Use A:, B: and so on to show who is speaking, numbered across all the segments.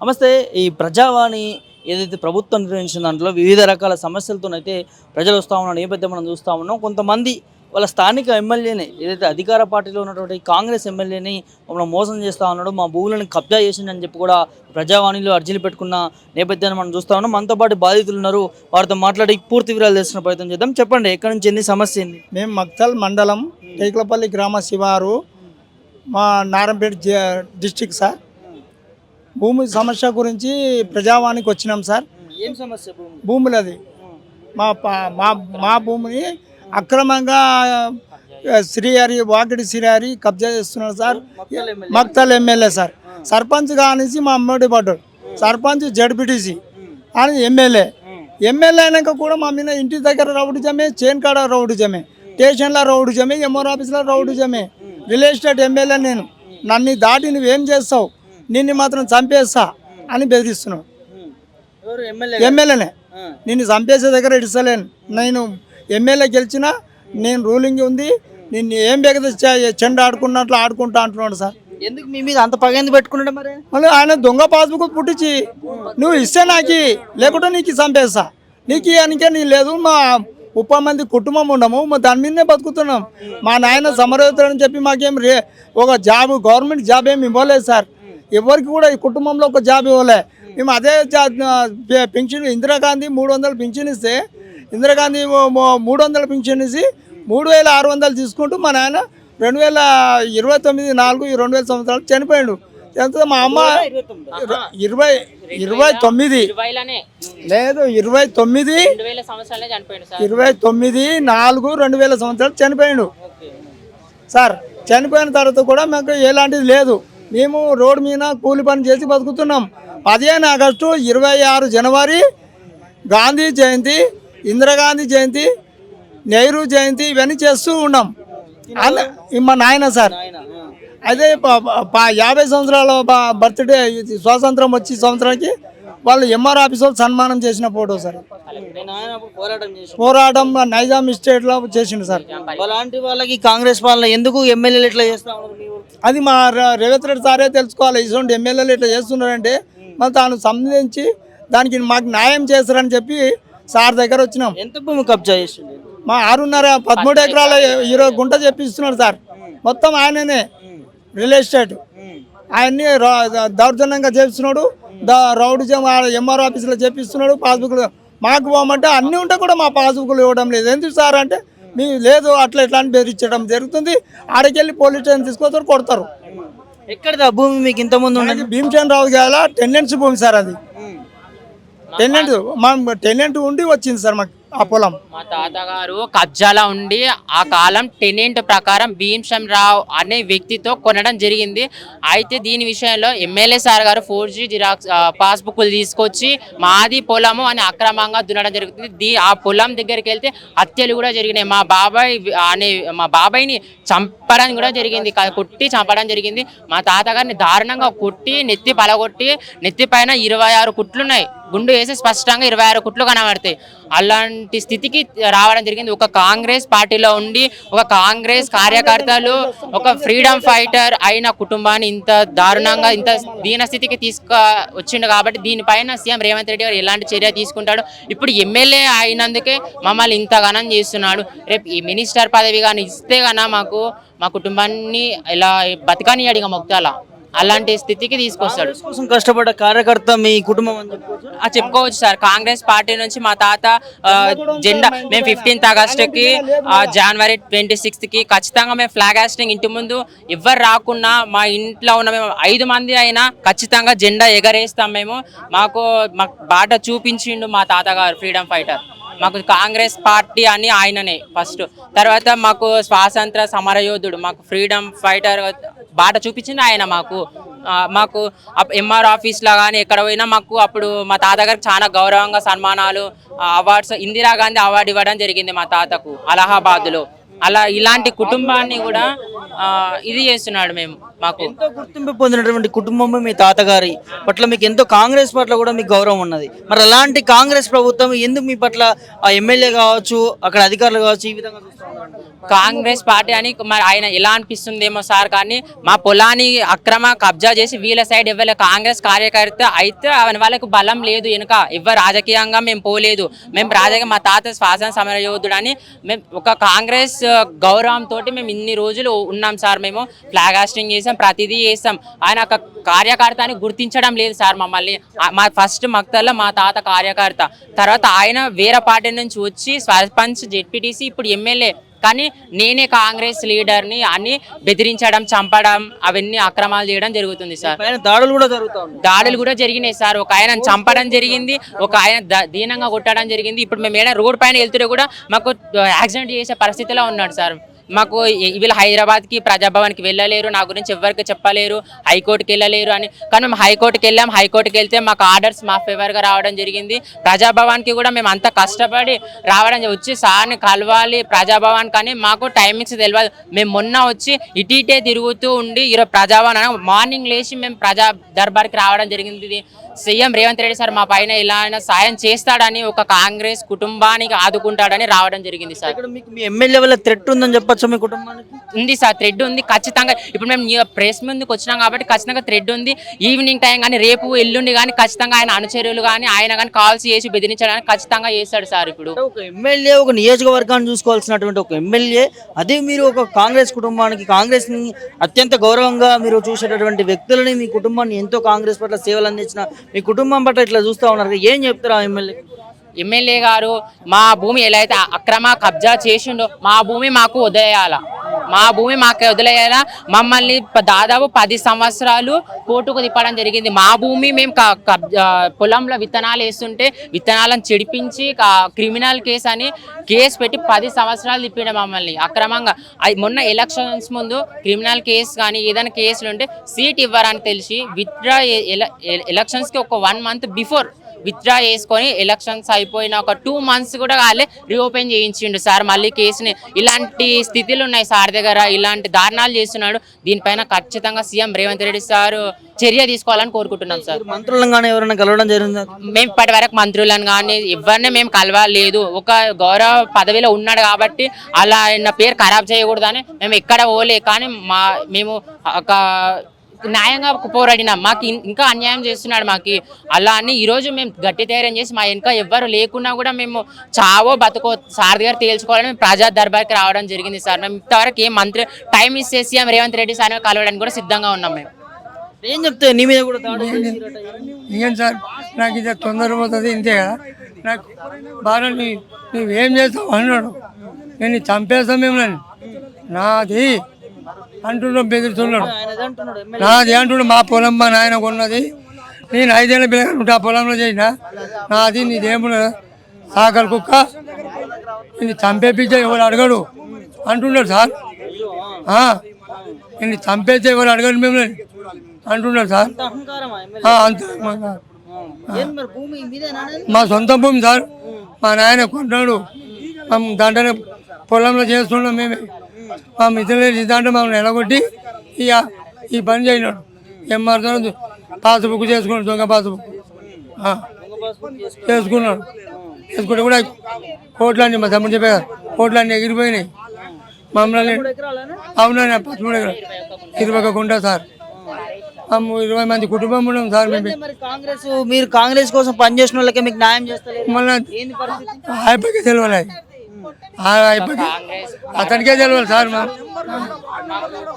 A: నమస్తే ఈ ప్రజావాణి ఏదైతే ప్రభుత్వం నిర్వహించిన దాంట్లో వివిధ రకాల సమస్యలతోనైతే ప్రజలు వస్తూ ఉన్న నేపథ్యం మనం చూస్తూ ఉన్నాం. కొంతమంది వాళ్ళ స్థానిక ఎమ్మెల్యేని ఏదైతే అధికార పార్టీలో ఉన్నటువంటి కాంగ్రెస్ ఎమ్మెల్యేని మమ్మల్ని మోసం చేస్తూ ఉన్నాడు మా భూములను కబ్జా చేసిండని చెప్పి కూడా ప్రజావాణిలో అర్జీలు పెట్టుకున్న నేపథ్యాన్ని మనం చూస్తూ ఉన్నాం. మనతో పాటు బాధితులు ఉన్నారు వారితో మాట్లాడి పూర్తి వివరాలు తెలిసిన ప్రయత్నం చేద్దాం. చెప్పండి ఎక్కడి నుంచి ఎన్ని సమస్య ఏంది?
B: మేము మక్తల్ మండలం టేకులపల్లి గ్రామ శివారు మా నారంపేట డిస్టిక్ సార్. భూమి సమస్య గురించి ప్రజావానికి వచ్చినాం సార్.
A: ఏం సమస్య భూమి?
B: భూములది. మా మా మా భూమిని అక్రమంగా శ్రీహరి వాకిడి శ్రీహరి కబ్జా చేస్తున్నాడు sir. Makthal MLA. Sir. Sarpanch కానిసి మా అమ్మడి పడ్డాడు. సర్పంచ్ జడ్పీటీసీ అని ఎమ్మెల్యే. ఎమ్మెల్యే అయినాక కూడా మా మీద ఇంటి దగ్గర రౌడిజమే చేన్ కాడ రౌడిజమే స్టేషన్లో రౌడిజమే ఎంఆర్ ఆఫీస్లో రౌడిజమే రియల్ ఎస్టేట్ ఎమ్మెల్యే నేను. నన్ను దాటి నువ్వేం చేస్తావు? నిన్ను మాత్రం చంపేస్తా అని
A: ఎమ్మెల్యే
B: ఎమ్మెల్యేనే. నిన్ను చంపేసే దగ్గర ఇడిసలేను. నేను ఎమ్మెల్యే గెలిచినా నేను రూలింగ్ ఉంది. నిన్ను ఏం బెగద చెండ ఆడుకున్నట్లు ఆడుకుంటా అంటున్నాడు సార్.
A: ఎందుకు మీ మీద అంత పగ ఎందుకు పెట్టుకున్నాడు మరి?
B: మళ్ళీ ఆయన దొంగ పాస్బుక్ పుట్టించి నువ్వు ఇస్తే నాకు లేకుంటే నీకు చంపేస్తా. నీకు అనికే నీ లేదు మా ముప్పై మంది కుటుంబం ఉండము మా దాని మీదనే బతుకుతున్నాం. మా నాయన సమరవుతాడని చెప్పి మాకేం రే ఒక జాబ్ గవర్నమెంట్ జాబ్ ఏమి ఇవ్వలేదు సార్. ఎవరికి కూడా ఈ కుటుంబంలో ఒక జాబ్ ఇవ్వలే. మేము అదే పెన్షన్ ఇందిరాగాంధీ మూడు వందలు పెన్షన్ ఇస్తే ఇందిరాగాంధీ మూడు వందల పెన్షన్ ఇచ్చి మూడు వేల ఆరు వందలు తీసుకుంటూ మా నాయన రెండు వేల ఇరవై తొమ్మిది నాలుగు ఈ రెండు వేల సంవత్సరాలు చనిపోయాడు. చనిపోతే మా అమ్మ ఇరవై ఇరవై తొమ్మిది. లేదు ఇరవై తొమ్మిది ఇరవై తొమ్మిది నాలుగు రెండు వేల సంవత్సరాలు చనిపోయాడు. సార్ చనిపోయిన తర్వాత కూడా మాకు ఎలాంటిది లేదు. మేము రోడ్డు మీద కూలి పని చేసి బతుకుతున్నాం. పదిహేను ఆగస్టు ఇరవై ఆరు జనవరి గాంధీ జయంతి ఇందిరాగాంధీ జయంతి నెహ్రూ జయంతి ఇవన్నీ చేస్తూ ఉన్నాం. మా నాయన సార్. అదే యాభై సంవత్సరాల బర్త్డే స్వాతంత్రం వచ్చి సంవత్సరానికి వాళ్ళు ఎంఆర్ ఆఫీస్ వాళ్ళు సన్మానం చేసిన ఫోటో సార్.
A: పోరాటం
B: నైజాం స్టేట్లో చేసిండు సార్.
A: అలాంటి వాళ్ళకి కాంగ్రెస్ పాలన ఎందుకు ఎమ్మెల్యేలు ఇట్లా చేస్తా?
B: అది మా రేవంత్ రెడ్డి సారే తెలుసుకోవాలి. ఇటువంటి ఎమ్మెల్యేలు ఇట్లా చేస్తున్నారంటే మరి తాను సంబంధించి దానికి మాకు న్యాయం చేస్తారని చెప్పి సార్ దగ్గర వచ్చినాం.
A: ఎంత భూమి కబ్జా చేసిండు?
B: మా ఆరున్నర పదమూడు ఎకరాల ఇరవై గుంట చెప్పిస్తున్నాడు సార్. మొత్తం ఆయననే రియల్ ఎస్టేట్. ఆయన్ని దౌర్జన్యంగా చేపిస్తున్నాడు. ద రౌడిజం ఎంఆర్ ఆఫీసులో చేపిస్తున్నాడు పాస్బుక్లు మాకు పోమంటే అన్నీ ఉంటే కూడా మా పాస్బుక్లు ఇవ్వడం లేదు. ఎందుకు సార్ అంటే మీ లేదు అట్లా ఇట్లా అని బెదిరించడం జరుగుతుంది. ఆడికెళ్ళి పోలీస్ స్టేషన్ తీసుకొస్తారు కొడతారు.
A: ఎక్కడిది ఆ భూమి మీకు ఇంత ముందు ఉన్నది?
B: భీమచంద్ర రావు గాల టెనెంట్స్ భూమి సార్ అది. టెనెంట్ మా టెనెంట్ ఉండి వచ్చింది సార్ మాకు. ఆ పొలం.
C: మా తాతగారు కబ్జాలో ఉండి ఆ కాలం టెనెంట్ ప్రకారం భీమశం రావు అనే వ్యక్తితో కొనడం జరిగింది. అయితే దీని విషయంలో ఎమ్మెల్యే సార్ గారు ఫోర్ జీ జిరాక్స్ పాస్బుక్లు తీసుకొచ్చి మాది పొలము అని అక్రమంగా దున్నడం జరుగుతుంది. దీ ఆ పొలం దగ్గరికి వెళ్తే హత్యలు కూడా జరిగినాయి. మా బాబాయ్ అనే మా బాబాయ్ని చంపడం కూడా జరిగింది. కొట్టి చంపడం జరిగింది. మా తాతగారిని దారుణంగా కొట్టి నెత్తి పలగొట్టి నెత్తి పైన ఇరవై ఆరు కుట్లున్నాయి. గుండు వేసి స్పష్టంగా ఇరవై ఆరు కుట్లు కనబడతాయి. అలాంటి స్థితికి రావడం జరిగింది. ఒక కాంగ్రెస్ పార్టీలో ఉండి ఒక కాంగ్రెస్ కార్యకర్తలు ఒక ఫ్రీడమ్ ఫైటర్ అయిన కుటుంబాన్ని ఇంత దారుణంగా ఇంత దీన స్థితికి తీసుకు వచ్చిండు కాబట్టి దీనిపైన సీఎం రేవంత్ రెడ్డి గారు ఎలాంటి చర్య తీసుకుంటాడు? ఇప్పుడు ఎమ్మెల్యే అయినందుకే మమ్మల్ని ఇంత ఘనం చేస్తున్నాడు. రేపు ఈ మినిస్టర్ పదవి కానీ ఇస్తే కన్నా మాకు మా కుటుంబాన్ని ఇలా బతకని అడిగా మొక్తాల అలాంటి స్థితికి తీసుకొస్తాడు.
A: కోసం కష్టపడ్డ కార్యకర్త మీ కుటుంబం అని చెప్పుకోవచ్చు?
C: ఆ చెప్పుకోవచ్చు సార్. కాంగ్రెస్ పార్టీ నుంచి మా తాత ఆ, జెండా మేము ఫిఫ్టీన్త్ ఆగస్ట్కి ఆ, జనవరి ట్వంటీ సిక్స్త్కి ఖచ్చితంగా మేము ఫ్లాగ్ హాస్టింగ్ ఇంటి ముందు ఎవరు రాకున్నా మా ఇంట్లో ఉన్న మేము ఐదు మంది అయినా ఖచ్చితంగా జెండా ఎగరేస్తాం మేము. మాకు మాకు బాట చూపించిండు మా తాతగారు ఫ్రీడమ్ ఫైటర్ మాకు కాంగ్రెస్ పార్టీ అని ఆయననే ఫస్ట్ తర్వాత మాకు స్వాతంత్ర సమరయోధుడు మాకు ఫ్రీడమ్ ఫైటర్ బాట చూపించింది ఆయన మాకు. మాకు ఎంఆర్ ఆఫీస్లో కానీ ఎక్కడ పోయినా మాకు అప్పుడు మా తాతగారికి చాలా గౌరవంగా సన్మానాలు అవార్డ్స్ ఇందిరాగాంధీ అవార్డు ఇవ్వడం జరిగింది మా తాతకు అలహాబాద్లో. అలా ఇలాంటి కుటుంబాన్ని కూడా ఇది చేస్తున్నాడు మేము మాకు.
A: ఎంతో గుర్తింపు పొందినటువంటి కుటుంబం మీ తాతగారి పట్ల మీకు ఎంతో కాంగ్రెస్ పట్ల కూడా మీకు గౌరవం ఉన్నది. మరి అలాంటి కాంగ్రెస్ ప్రభుత్వం ఎందుకు మీ పట్ల ఆ ఎమ్మెల్యే కావచ్చు అక్కడ అధికారులు కావచ్చు ఈ విధంగా?
C: కాంగ్రెస్ పార్టీ అని మరి ఆయన ఎలా అనిపిస్తుందేమో సార్ కానీ మా పొలాన్ని అక్రమ కబ్జా చేసి వీళ్ళ సైడ్ ఇవ్వలే కాంగ్రెస్ కార్యకర్త అయితే ఆయన వాళ్ళకు బలం లేదు వెనుక. ఎవరు రాజకీయంగా మేము పోలేదు. మేము రాజకీయ మా తాత శ్వాసన సమర యోధుడు అని మేము ఒక కాంగ్రెస్ గౌరవంతో మేము ఇన్ని రోజులు ఉన్నాం సార్. మేము ఫ్లాగ్ హాస్టింగ్ చేసాం ప్రతిదీ చేస్తాం. ఆయన ఒక కార్యకర్త అని గుర్తించడం లేదు సార్ మమ్మల్ని. మా ఫస్ట్ మక్తల్లో మా తాత కార్యకర్త. తర్వాత ఆయన వేరే పార్టీ నుంచి వచ్చి సర్పంచ్ జెడ్పీటీసీ ఇప్పుడు ఎమ్మెల్యే. కానీ నేనే కాంగ్రెస్ లీడర్ని అని బెదిరించడం చంపడం అవన్నీ అక్రమాలు చేయడం జరుగుతుంది సార్.
A: దాడులు కూడా జరుగుతూ ఉన్నాయి.
C: దాడులు కూడా జరిగినాయి సార్. ఒక ఆయన చంపడం జరిగింది ఒక ఆయన దీనంగా కొట్టడం జరిగింది. ఇప్పుడు మేము ఏదైనా రోడ్ పైన వెళ్తుంటే కూడా మాకు యాక్సిడెంట్ చేసే పరిస్థితిలో ఉన్నాడు సార్. మాకు వీళ్ళు హైదరాబాద్కి ప్రజాభవన్కి వెళ్ళలేరు నా గురించి ఎవరికి చెప్పలేరు హైకోర్టుకి వెళ్ళలేరు అని. కానీ మేము హైకోర్టుకి వెళ్ళాం. హైకోర్టుకి వెళ్తే మాకు ఆర్డర్స్ మా ఫేవర్గా రావడం జరిగింది. ప్రజాభవన్కి కూడా మేము అంత కష్టపడి రావడం వచ్చి సార్ని కలవాలి ప్రజాభవన్ కానీ మాకు టైమింగ్స్ తెలియదు మేము మొన్న వచ్చి ఇటు ఇటే తిరుగుతూ ఉండి ఈరోజు ప్రజాభవన్ మార్నింగ్ లేచి మేము ప్రజా దర్బార్కి రావడం జరిగింది. ఇది సీఎం రేవంత్ రెడ్డి సార్ మా పైన ఇలా అయినా సాయం చేస్తాడని ఒక కాంగ్రెస్ కుటుంబానికి ఆదుకుంటాడని రావడం జరిగింది సార్.
A: మీకు మీ ఎమ్మెల్యే వల్ల థ్రెట్ ఉందని చెప్పొచ్చు మీ కుటుంబానికి?
C: ఉంది సార్ థ్రెడ్ ఉంది. ఖచ్చితంగా ఇప్పుడు మేము ప్రెస్ ముందుకు వచ్చినాం కాబట్టి ఖచ్చితంగా థ్రెడ్ ఉంది. ఈవినింగ్ టైం కానీ రేపు ఎల్లుండి కానీ ఖచ్చితంగా ఆయన అనుచరులు కానీ ఆయన కానీ కాల్స్ చేసి బెదిరించడానికి ఖచ్చితంగా చేస్తాడు సార్ ఇప్పుడు.
A: ఒక ఎమ్మెల్యే ఒక నియోజకవర్గాన్ని చూసుకోవాల్సినటువంటి ఒక ఎమ్మెల్యే అదే మీరు ఒక కాంగ్రెస్ కుటుంబానికి కాంగ్రెస్ని అత్యంత గౌరవంగా మీరు చూసేటటువంటి వ్యక్తులని మీ కుటుంబాన్ని ఎంతో కాంగ్రెస్ పట్ల సేవలు అందించిన మీ కుటుంబం పట్ల ఇట్లా చూస్తా ఉన్నారు. కదా, ఏం చెప్తారు ఆ ఎమ్మెల్యే?
C: ఎమ్మెల్యే గారు మా భూమి ఎలా అయితే అక్రమ కబ్జా చేసిండో మా భూమి మాకు వదిలేయాల? మా భూమి మాకు వదిలేయాలా? మమ్మల్ని దాదాపు పది సంవత్సరాలు కోర్టుకు తిప్పడం జరిగింది. మా భూమి మేము పొలంలో విత్తనాలు వేస్తుంటే విత్తనాలను చెడిపించి క్రిమినల్ కేసు అని కేసు పెట్టి పది సంవత్సరాలు తిప్పిండే మమ్మల్ని అక్రమంగా. అది మొన్న ఎలక్షన్స్ ముందు క్రిమినల్ కేసు కానీ ఏదైనా కేసులు ఉంటే సీట్ ఇవ్వరని తెలిసి విత్డ్రా ఎలక్షన్స్కి ఒక వన్ మంత్ బిఫోర్ విత్డ్రా చేసుకొని ఎలక్షన్స్ అయిపోయిన ఒక టూ మంత్స్ కూడా కాలే రీఓపెన్ చేయించిండు సార్. మళ్ళీ కేసుని ఇలాంటి స్థితిలు ఉన్నాయి సార్ దగ్గర. ఇలాంటి దారుణాలు చేస్తున్నాడు. దీనిపైన ఖచ్చితంగా సీఎం రేవంత్ రెడ్డి సార్ చర్య తీసుకోవాలని కోరుకుంటున్నాం సార్.
A: మంత్రులను కానీ ఎవరైనా కలవడం జరిగిందా?
C: మేము ఇప్పటి వరకు మంత్రులను కానీ ఎవరిని మేము కలవలేదు. ఒక గౌరవ పదవిలో ఉన్నాడు కాబట్టి అలా ఆయన పేరు ఖరాబ్ చేయకూడదని మేము ఎక్కడ పోలే. కానీ మా మేము ఒక న్యాయంగా పోరాడినాం మాకు ఇంకా అన్యాయం చేస్తున్నాడు మాకు. అలా అని ఈరోజు మేము గట్టి ధైర్యం చేసి మా వెనక ఎవ్వరు లేకున్నా కూడా మేము చావో బతుకో సార్ దగ్గర తేల్చుకోవాలని మేము ప్రజా దర్బార్కి రావడం జరిగింది సార్. మేము ఇంతవరకు ఏ మంత్రి టైం ఇస్తే సీఎం రేవంత్ రెడ్డి సార్ కలవడానికి కూడా సిద్ధంగా ఉన్నాం మేము.
A: ఏం చెప్తే నీ మీద కూడా.
D: ఇంకేం సార్? నాకు ఇది తొందర పోతుంది ఇంతే కదా? నాకు బాగా నువ్వేం చేస్తావు? అన్నాడు. నేను చంపేస్తాం మిమ్మల్ని. నాది అంటున్నాడు
A: ఎమ్మెల్యే.
D: నాది అంటున్నాడు మా పొలం మా నాయన కొన్నది. నేను ఐదేళ్ళ పిల్లగా ఉంటా ఆ పొలంలో చేసిన. నాది నీదేమున్నా సాకలు కుక్క. నేను చంపేపించే ఎవరు అడగడు. అంటున్నాడు సార్. నేను చంపేస్తే ఎవరు అడగడు మిమ్మల్ని. అంటున్నాడు సార్.
A: అంత?
D: మా సొంత భూమి సార్. మా నాయన కొన్నాడు. మేము దాంట్లోనే పొలంలో చేస్తున్నాం మేమే. మా మిత్రులు దాంట్లో మమ్మల్ని ఎలగొట్టి ఇక ఈ పని చేయనాడు మారుతున్నాడు పాస్బుక్ చేసుకున్నాడు దొంగ పాస్బుక్. చేసుకున్నాడు. చేసుకుంటే కూడా కోట్లన్నీ మా తమ్ముడు చెప్పే కదా, కోట్లన్నీ ఎగిరిపోయినాయి. మమ్మల్ని? అవునా పదమూడు ఇరవై ఒక గుంట సార్. ఇరవై మంది కుటుంబం ఉన్నాం సార్ మేము.
A: కాంగ్రెస్? మీరు కాంగ్రెస్ కోసం పనిచేసిన వాళ్ళకి మీకు న్యాయం చేస్తలేదు
D: మళ్ళీ
A: ఏంది
D: అతనికే తెలియాలి సార్ మా.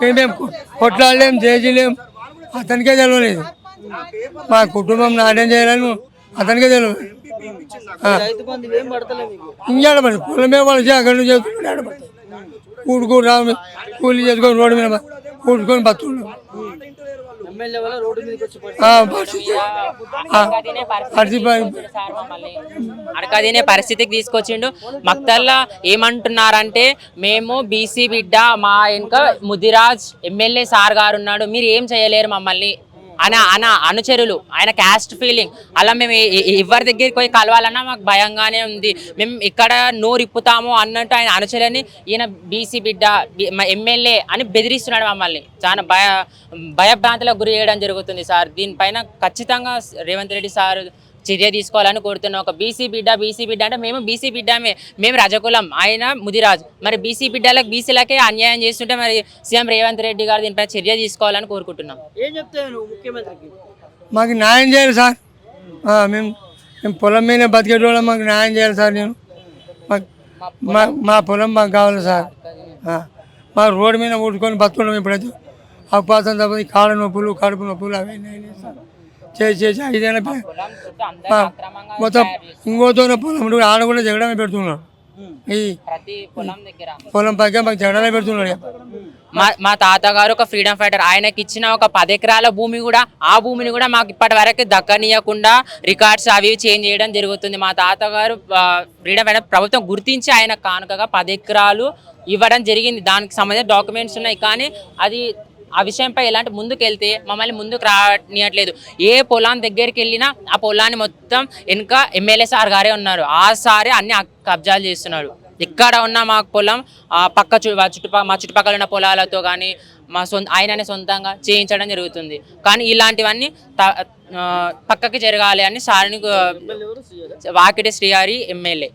D: మేమేం కొట్లాడలేం చేసిలేం. అతనికే తెలియలేదు మా కుటుంబం నాటం చేయాలని అతనికే తెలియదు
A: ఇంకా బంధు ఏం
D: వాళ్ళు అక్కడి నుంచి చేసుకుంటాడు కూడుకుని రా కూలి చేసుకొని రోడ్డు మీద కూడుకొని బతున్నాం
C: అడకదినే పరిస్థితికి తీసుకొచ్చిండు. మక్తల్లా ఏమంటున్నారంటే మేము బీసీ బిడ్డ మా వెనుక ముదిరాజ్ ఎమ్మెల్యే సార్ గారు ఉన్నాడు. మీరు ఏం చేయలేరు మమ్మల్ని. ఆయన ఆయన అనుచరులు ఆయన క్యాస్ట్ ఫీలింగ్ అలా మేము ఎవరి దగ్గరికి పోయి కలవాలన్నా మాకు భయంగానే ఉంది. మేము ఇక్కడ నోరు ఇప్పుతాము అన్నట్టు ఆయన అనుచరులని ఈయన బీసీ బిడ్డ ఎమ్మెల్యే అని బెదిరిస్తున్నాడు మమ్మల్ని. చాలా భయ భయభ్రాంతులకు గురి చేయడం జరుగుతుంది సార్. దీనిపైన ఖచ్చితంగా రేవంత్ రెడ్డి సార్ చర్య తీసుకోవాలని కోరుతున్నాం. ఒక బీసీ బిడ్డ బీసీ బిడ్డ అంటే మేము బీసీ బిడ్డమే. మేము రజకులం. ఆయన ముదిరాజు. మరి బీసీ బిడ్డలకు బీసీలకే అన్యాయం చేస్తుంటే మరి సీఎం రేవంత్ రెడ్డి గారు దీనిపై చర్య తీసుకోవాలని కోరుకుంటున్నాం.
A: ఏం చెప్తే నువ్వు ముఖ్యమంత్రికి?
D: మాకు న్యాయం చేయాలి సార్. ఆ, మేము మేము పొలం మీద బతికేటోళ్ళం. మాకు న్యాయం చేయాలి సార్ నేను. మా మా పొలం మాకు కావాలి సార్. ఆ, మా రోడ్డు మీద ఊడుకొని బతుకున్నాం ఇప్పుడైతే. అవకాశం తప్ప కాళ్ళ నొప్పులు కడుపు నొప్పులు అవి ఇవి అయినాయి సార్. చేసి చేసి ఐదైనా మొత్తం ఇంకోతో పొలం కూడా ఆడ కూడా జగడమే పెడుతున్నాడు. ఈ
C: పొలం
D: పైగా మాకు జగడమే పెడుతున్నాడు.
C: మా మా తాతగారు ఒక ఫ్రీడమ్ ఫైటర్. ఆయనకి ఇచ్చిన ఒక పది ఎకరాల భూమి కూడా ఆ భూమిని కూడా మాకు ఇప్పటి వరకు దక్కనీయకుండా రికార్డ్స్ అవి చేంజ్ చేయడం జరుగుతుంది. మా తాతగారు ఫ్రీడమ్ ఫైటర్ ప్రభుత్వం గుర్తించి ఆయన కానుకగా పది ఎకరాలు ఇవ్వడం జరిగింది. దానికి సంబంధించిన డాక్యుమెంట్స్ ఉన్నాయి. కానీ అది ఆ విషయంపై ఎలాంటి ముందుకు వెళ్తే మమ్మల్ని ముందుకు రానియట్లేదు. ఏ పొలం దగ్గరికి వెళ్ళినా ఆ పొలాన్ని మొత్తం వెనుక ఎమ్మెల్యే సార్ గారే ఉన్నారు. ఆ సారే అన్ని కబ్జాలు చేస్తున్నాడు ఎక్కడ ఉన్న మా పొలం ఆ పక్క చు మా చుట్టుపక్కల మా చుట్టుపక్కల ఉన్న పొలాలతో కానీ మా సొంత ఆయననే సొంతంగా చేయించడం జరుగుతుంది. కానీ ఇలాంటివన్నీ పక్కకి జరగాలి అని సార్ని వాకిటి శ్రీహారి ఎమ్మెల్యే.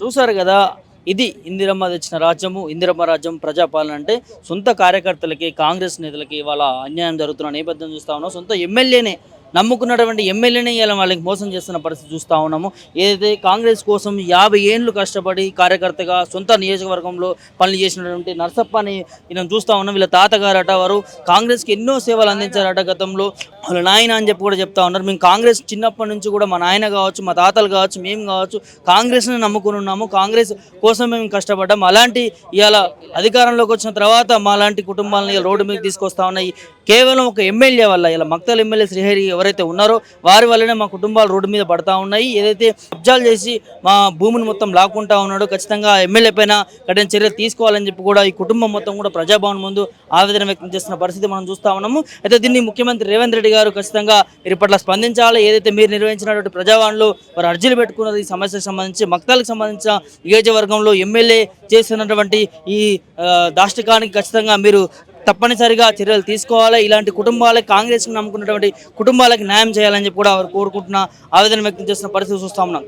A: చూసారు కదా ఇది ఇందిరమ్మ తెచ్చిన రాజ్యము ఇందిరమ్మ రాజ్యం ప్రజాపాలన అంటే సొంత కార్యకర్తలకి కాంగ్రెస్ నేతలకి వాళ్ళ అన్యాయం జరుగుతున్న నేపథ్యం చూస్తా ఉన్నాం. సొంత ఎమ్మెల్యేనే నమ్ముకున్నటువంటి ఎమ్మెల్యేనే ఇలా వాళ్ళకి మోసం చేస్తున్న పరిస్థితి చూస్తూ ఉన్నాము. ఏదైతే కాంగ్రెస్ కోసం యాభై ఏళ్ళు కష్టపడి కార్యకర్తగా సొంత నియోజకవర్గంలో పనులు చేసినటువంటి నర్సప్ప అని మనం చూస్తూ ఉన్నాం. వీళ్ళ తాతగారట వారు కాంగ్రెస్కి ఎన్నో సేవలు అందించారట గతంలో. వాళ్ళ నాయన అని చెప్పి కూడా చెప్తా ఉన్నారు. మేము కాంగ్రెస్ చిన్నప్పటి నుంచి కూడా మా నాయన కావచ్చు మా తాతలు కావచ్చు మేము కావచ్చు కాంగ్రెస్ని నమ్ముకుని ఉన్నాము. కాంగ్రెస్ కోసం మేము కష్టపడ్డాం. అలాంటి ఇవాళ అధికారంలోకి వచ్చిన తర్వాత మా లాంటి కుటుంబాలను రోడ్డు మీద తీసుకొస్తా ఉన్నాయి. కేవలం ఒక ఎమ్మెల్యే వల్ల ఇలా మక్తల్ ఎమ్మెల్యే శ్రీహరి ఎవరైతే ఉన్నారో వారి వల్లనే మా కుటుంబాలు రోడ్డు మీద పడతా ఉన్నాయి. ఏదైతే కబ్జాలు చేసి మా భూమిని మొత్తం లాక్కుంటా ఉన్నాడో ఖచ్చితంగా ఎమ్మెల్యే పైన కఠిన చర్యలు తీసుకోవాలని చెప్పి కూడా ఈ కుటుంబం మొత్తం కూడా ప్రజాభవన్ ముందు ఆవేదన వ్యక్తం చేస్తున్న పరిస్థితి మనం చూస్తా ఉన్నాము. అయితే దీన్ని ముఖ్యమంత్రి రేవంత్ రెడ్డి గారు ఖచ్చితంగా మీరు పట్ల స్పందించాలి. ఏదైతే మీరు నిర్వహించినటువంటి ప్రజావాణిలో వారు అర్జీలు పెట్టుకున్నది ఈ సమస్యకు సంబంధించి మక్తాలకు సంబంధించిన నియోజకవర్గంలో ఎమ్మెల్యే చేస్తున్నటువంటి ఈ దాష్టికానికి ఖచ్చితంగా మీరు తప్పనిసరిగా చర్యలు తీసుకోవాలి. ఇలాంటి కుటుంబాలకి కాంగ్రెస్కి నమ్ముకున్నటువంటి కుటుంబాలకు న్యాయం చేయాలని చెప్పి కూడా వారు కోరుకుంటున్న ఆవేదన వ్యక్తం చేస్తున్న పరిస్థితి చూస్తా ఉన్నాం.